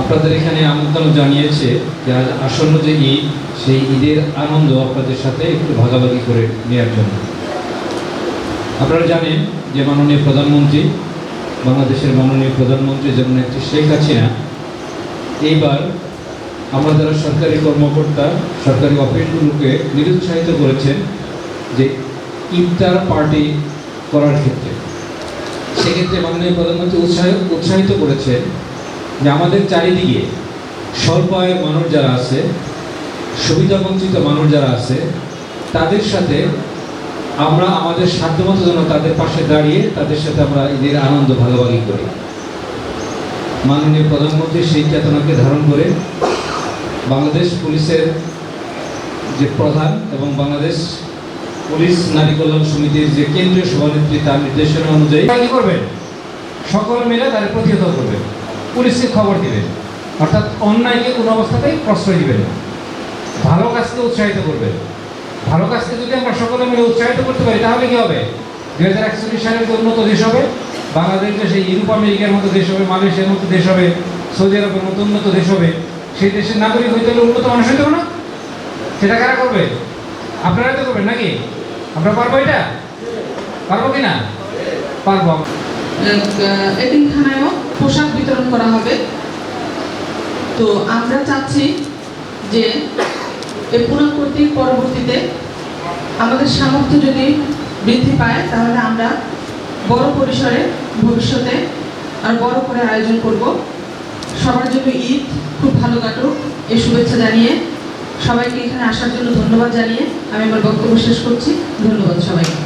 আপনাদের এখানে আমন্ত্রণ জানিয়েছে যে আজ আসন্ন যে ঈদ, সেই ঈদের আনন্দ আপনাদের সাথে একটু ভাগাভাগি করে নেওয়ার জন্য। আপনারা জানেন যে মাননীয় প্রধানমন্ত্রী, বাংলাদেশের মাননীয় প্রধানমন্ত্রী যেমন একটি শেখ হাসিনা, এইবার আমরা যারা সরকারি কর্মকর্তা, সরকারি অফিসগুলোকে নিরুৎসাহিত করেছেন যে ইফতার পার্টি করার ক্ষেত্রে। সেক্ষেত্রে মাননীয় প্রধানমন্ত্রী উৎসাহ, উৎসাহিত করেছেন যে আমাদের চারিদিকে স্বল্প আয়ের মানুষ যারা আছে সুবিধাবঞ্চিত মানুষ যারা আছে, তাদের সাথে আমরা আমাদের সাধ্যমতো যেন তাদের পাশে দাঁড়িয়ে তাদের সাথে আমরা ঈদের আনন্দ, ভাগাভাগি করি। মাননীয় প্রধানমন্ত্রী সেই চেতনাকে ধারণ করে বাংলাদেশ পুলিশের যে প্রধান এবং বাংলাদেশ পুলিশ নারী কল্যাণ সমিতির যে কেন্দ্রীয় সভানেত্রী তার নির্দেশনা অনুযায়ী করবেন সকল মিলে তাদের প্রতিহত করবেন পুলিশকে খবর দিবেন। অর্থাৎ অন্যায়কে কোনো অবস্থাতেই প্রশ্রয় দিবেন না। ভালো কাজকে উৎসাহিত করবেন। ভালো কাজকে যদি আমরা সকলে মিলে উৎসাহিত করতে পারি, তাহলে কি হবে? দু হাজার একচল্লিশ সালের যে উন্নত দেশ হবে, বাংলাদেশ যে সেই ইউরোপ, আমেরিকার মতো দেশ হবে, মালয়েশিয়ার মতো দেশ হবে, সৌদি আরবের মতো উন্নত দেশ হবে, সেই দেশের নাগরিক হইতে হলে উন্নত মানুষ হইতে হবে না? সেটা কারা করবে? আপনারা তো করবেন নাকি? আমরা পারব এটা? পারব কি না পারব এতিমখানায়ও পোশাক বিতরণ করা হবে। তো আমরা চাচ্ছি যে এই পুনঃকর্তৃক পরবর্তীতে আমাদের সামর্থ্য যদি বৃদ্ধি পায়, তাহলে আমরা বড় পরিসরে ভবিষ্যতে আর বড় করে আয়োজন করব। সবার জন্য ঈদ খুব ভালো কাটুক। এই শুভেচ্ছা জানিয়ে সবাইকে এখানে আসার জন্য ধন্যবাদ জানিয়ে আমি আমার বক্তব্য শেষ করছি। ধন্যবাদ সবাইকে।